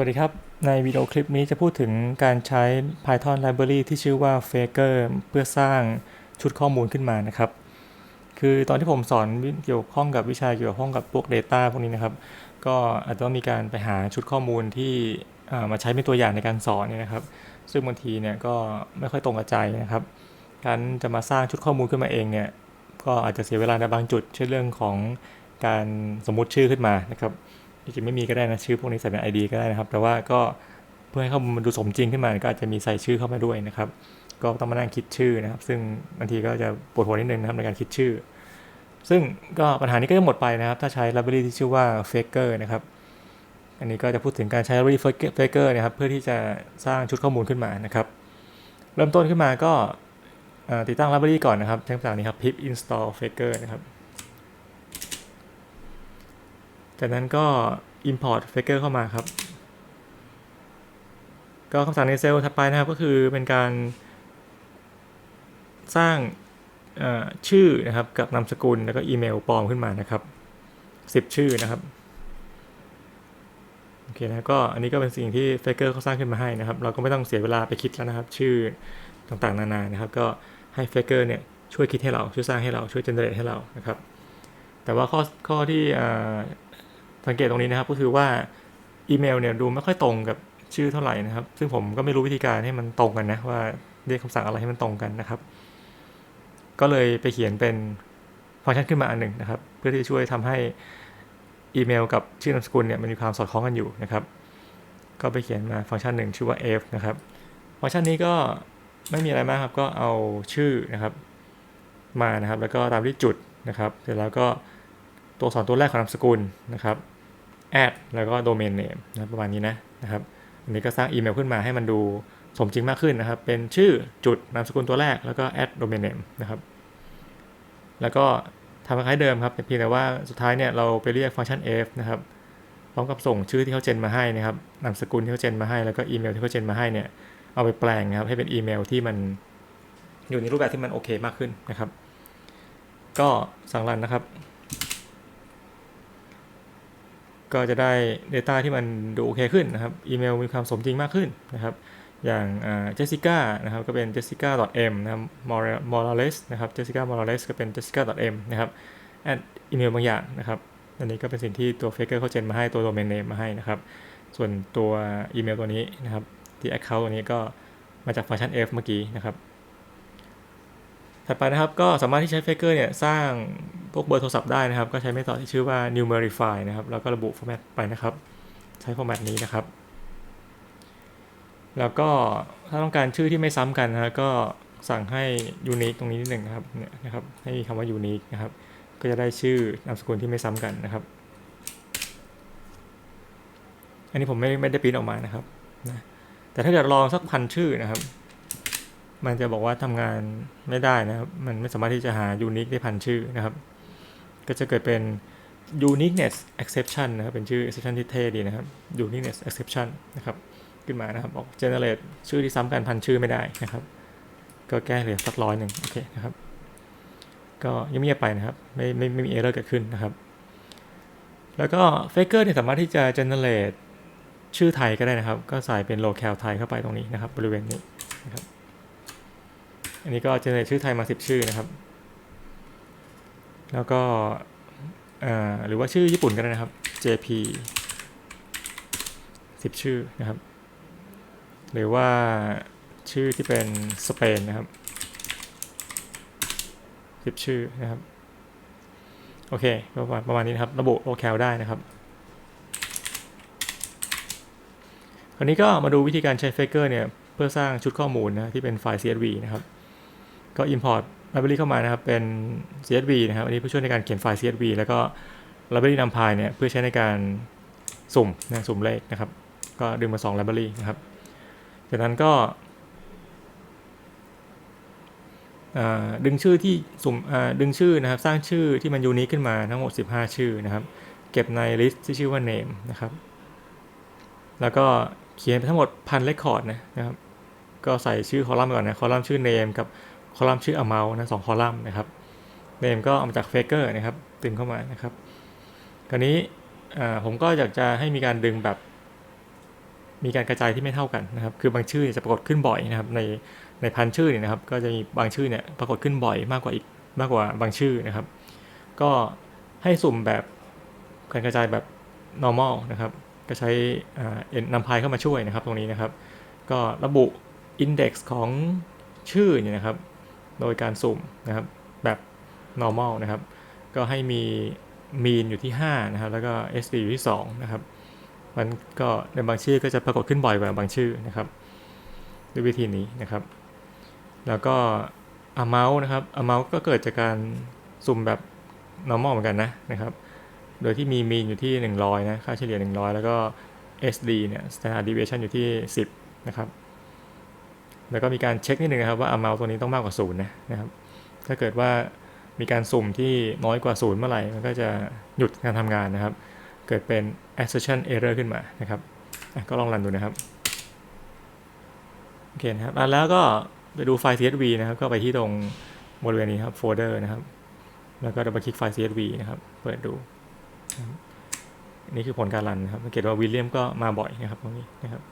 วัสดีครับ ในวิดีโอคลิปนี้จะพูดถึงการใช้ Python Library ที่ชื่อว่า Faker เพื่อสร้างชุดข้อมูลขึ้นมานะครับ คือตอนที่ผมสอนเกี่ยวข้องกับวิชาเกี่ยวข้องกับพวก Data พวกนี้นะครับ ก็อาจจะต้องมีการไปหาชุดข้อมูลที่มาใช้เป็นตัวอย่างในการสอนเนี่ยนะครับ ซึ่งบางทีเนี่ยก็ไม่ค่อยตรงกับใจนะครับ การจะมาสร้างชุดข้อมูลขึ้นมาเองเนี่ย ก็อาจจะเสียเวลาในบางจุด เช่นเรื่องของการสมมุติชื่อขึ้นมานะครับ จริงๆไม่มีก็ได้นะชื่อพวกนี้ใส่เป็น ID ก็ได้นะครับ แต่ว่าก็เพื่อให้ข้อมูลมันดูสมจริงขึ้นมาก็อาจจะมีใส่ชื่อเข้ามาด้วยนะครับ ก็ต้องมานั่งคิดชื่อนะครับ ซึ่งบางทีก็จะปวดหัวนิดนึงนะครับในการคิดชื่อ ซึ่งก็ปัญหานี้ก็จะหมดไปนะครับ ถ้าใช้ library ที่ชื่อว่า Faker นะครับอันนี้ก็จะพูดถึงการใช้ library faker นะครับเพื่อที่จะสร้างชุดข้อมูลขึ้นมานะครับ เริ่มต้นขึ้นมาก็ติดตั้ง library ก่อนนะครับใช้คำสั่งนี้ครับ pip install faker นะครับ จากนั้นก็ import faker เข้ามาครับ ก็คำสั่งในเซลล์ถัดไปนะครับ ก็คือเป็นการสร้างชื่อนะครับกับนามสกุลแล้วก็อีเมลปลอมขึ้นมานะครับ 10 ชื่อนะครับโอเคนะก็อันนี้ก็เป็นสิ่งที่ Faker เขาสร้างขึ้นมาให้นะครับ เราก็ไม่ต้องเสียเวลาไปคิดแล้วนะครับ ชื่อต่างๆ นานานะครับ ก็ให้ Faker เนี่ยช่วยคิดให้เราช่วยสร้างให้เราช่วย generate ให้เรานะครับ แต่ว่าข้อข้อที่ สังเกตตรงนี้นะครับก็คือว่าอีเมลเนี่ยดูไม่ค่อยตรงกับชื่อเท่าไหร่นะครับ ซึ่งผมก็ไม่รู้วิธีการให้มันตรงกันนะว่าเรียกคำสั่งอะไรให้มันตรงกันนะครับ ก็เลยไปเขียนเป็นฟังก์ชันขึ้นมาอันหนึ่งนะครับ เพื่อที่จะช่วยทำให้อีเมล กับชื่อนามสกุลเนี่ยมันมีความสอดคล้องกันอยู่นะครับ ก็ไปเขียนมาฟังก์ชันหนึ่งชื่อว่า f นะครับฟังก์ชันนี้ก็ไม่มีอะไรมากครับก็เอาชื่อนะครับ มานะครับ แล้วก็ตามที่จุดนะครับ เสร็จแล้วก็ตัวอักษรตัวแรกของนามสกุลนะครับ add แล้วก็ domain name นะประมาณนี้นะนะครับอันนี้ก็สร้างอีเมลขึ้นมาให้มันดูสมจริงมากขึ้นนะครับ เป็นชื่อจุดนามสกุลตัวแรกแล้วก็ add domain name นะครับแล้วก็ทำคล้ายเดิมครับแต่เพียงแต่ว่าสุดท้ายเนี่ยเราไปเรียกฟังก์ชัน f นะครับพร้อมกับส่งชื่อที่เขาเจนมาให้นะครับนามสกุลที่เขาเจนมาให้แล้วก็อีเมลที่เขาเจนมาให้เนี่ยเอาไปแปลงนะครับให้เป็นอีเมลที่มันอยู่ในรูปแบบที่มันโอเคมากขึ้นนะครับ ก็สั่งรันนะครับ ก็จะได้ Data ที่มันดูโอเคขึ้นนะครับ อีเมลมีความสมจริงมากขึ้นนะครับ อย่างเจสสิก้านะครับก็เป็น jessica.m นะครับ morales นะครับ jessica morales ก็เป็น jessica.m นะครับแอดอีเมลบางอย่างนะครับอันนี้ก็เป็นสิ่งที่ตัว faker เขาเจนมาให้ตัว domain name มาให้นะครับ ส่วนตัวอีเมลตัวนี้นะครับ ที่ account ตัวนี้ก็มาจากฟังก์ชัน f เมื่อกี้นะครับ ถัดไปนะครับก็สามารถที่ใช้ Faker เนี่ยสร้าง พวกเบอร์โทรศัพท์ได้นะครับ ก็ใช้เมธอดที่ชื่อว่า numerify นะครับ แล้วก็ระบุ format ไปนะครับ ใช้ format นี้นะครับ แล้วก็ถ้าต้องการชื่อที่ไม่ซ้ำกันนะก็สั่งให้ unique ตรงนี้นิดหนึ่งนะครับเนี่ยนะครับ ให้มีคำว่า unique นะครับ ก็จะได้ชื่อนามสกุลที่ไม่ซ้ำกันนะครับ อันนี้ผมไม่ไม่ได้ปริ้นออกมานะครับนะแต่ถ้าเกิดลองสักพันชื่อนะครับ มันจะบอกว่าทำงานไม่ได้นะครับ มันไม่สามารถที่จะหา unique ได้พันชื่อนะครับ ก็จะเกิดเป็น uniqueness exception นะครับ เป็นชื่อ exception ที่เท่ดีนะครับ uniqueness exception นะครับ ขึ้นมานะครับ บอก generate ชื่อที่ซ้ำกันพันชื่อไม่ได้นะครับ ก็แก้เหลือสักร้อยหนึ่งโอเคนะครับ ก็ยังไม่ไปนะครับ ไม่ไม่ไม่มี error เกิดขึ้นนะครับ แล้วก็ faker เนี่ยสามารถที่จะ generate ชื่อไทยก็ได้นะครับ ก็ใส่เป็น locale ไทยเข้าไปตรงนี้นะครับ บริเวณนี้นะครับ อันนี้ก็ generate ชื่อไทยมา 10 ชื่อนะครับ แล้วก็หรือว่าชื่อญี่ปุ่นก็ได้นะครับ JP 10 ชื่อนะครับ หรือว่าชื่อที่เป็นสเปนนะครับ 10 ชื่อนะครับ โอเคประมาณประมาณนี้นะครับ ระบุ locale ได้นะครับคราวนี้ก็มาดูวิธีการใช้ Faker เนี่ย เพื่อสร้างชุดข้อมูลนะที่เป็นไฟล์ CSV นะครับ ก็ import library เข้ามานะครับเป็น CSV นะครับอันนี้เพื่อช่วยในการเขียนไฟล์ CSV แล้วก็ library numpy เนี่ยเพื่อใช้ในการสุ่มนะสุ่มเลขนะครับ ก็ดึงมา2 library นะครับจากนั้นก็ดึงชื่อที่สุ่มดึงชื่อนะครับ สร้างชื่อที่มันยูนิคขึ้นมาทั้งหมด 15 ชื่อนะครับ เก็บใน list ที่ชื่อว่า name นะครับ แล้วก็เขียนไปทั้งหมดพันเรคคอร์ดนะนะครับ ก็ใส่ชื่อคอลัมน์ก่อนนะ คอลัมน์ชื่อ name กับ คอลัมน์ชื่อ amount นะสองคอลัมน์นะครับ name ก็เอามาจาก faker นะครับดึงเข้ามานะครับคราวนี้ผมก็อยากจะให้มีการดึงแบบ มีการกระจายที่ไม่เท่ากันนะครับ คือบางชื่อจะปรากฏขึ้นบ่อยนะครับ ในในพันชื่อเนี่ยนะครับ ก็จะมีบางชื่อเนี่ยปรากฏขึ้นบ่อยมากกว่าอีกมากกว่าบางชื่อนะครับ ก็ให้สุ่มแบบการกระจายแบบ normal นะครับ ก็ใช้อ่า n นำพายเข้ามาช่วยนะครับ ตรงนี้นะครับ ก็ระบุ index ของชื่อเนี่ยนะครับ โดยการสุ่มนะครับแบบ normal นะครับ ก็ให้มี mean อยู่ที่ 5 นะครับ แล้วก็ SD อยู่ที่ 2 นะครับ มันก็ในบางชื่อก็จะปรากฏขึ้นบ่อยกว่าบางชื่อนะครับด้วยวิธีนี้นะครับ แล้วก็ amount นะครับ amount ก็เกิดจากการสุ่มแบบ normal เหมือนกันนะนะครับ โดยที่มี mean อยู่ที่ 100 นะ ค่าเฉลี่ย 100 แล้วก็ SD เนี่ย standard deviation อยู่ที่ 10 นะครับ แล้วก็มีการเช็คนิดนึงนะครับว่า amount ตัวนี้ต้องมากกว่า0นย์นะนะครับถ้าเกิดว่ามีการสุ่มที่น้อยกว่าศูนย์เมื่อไหร่ มันก็จะหยุดการทำงานนะครับ เกิดเป็น assertion error ขึ้นมานะครับก็ลองรันดูนะครับโอเคนะครับอะแล้วก็ไปดูไฟล์ CSV นะครับ ก็ไปที่ตรงบริเวณนี้ครับโฟลเดอร์นะครับ แล้วก็ดับเบิลคลิกไฟล์ CSV นะครับ เปิดดู นี่คือผลการรันนะครับสังเกตว่าวิลเลียมก็มาบ่อยนะครับตรงนี้นะครับ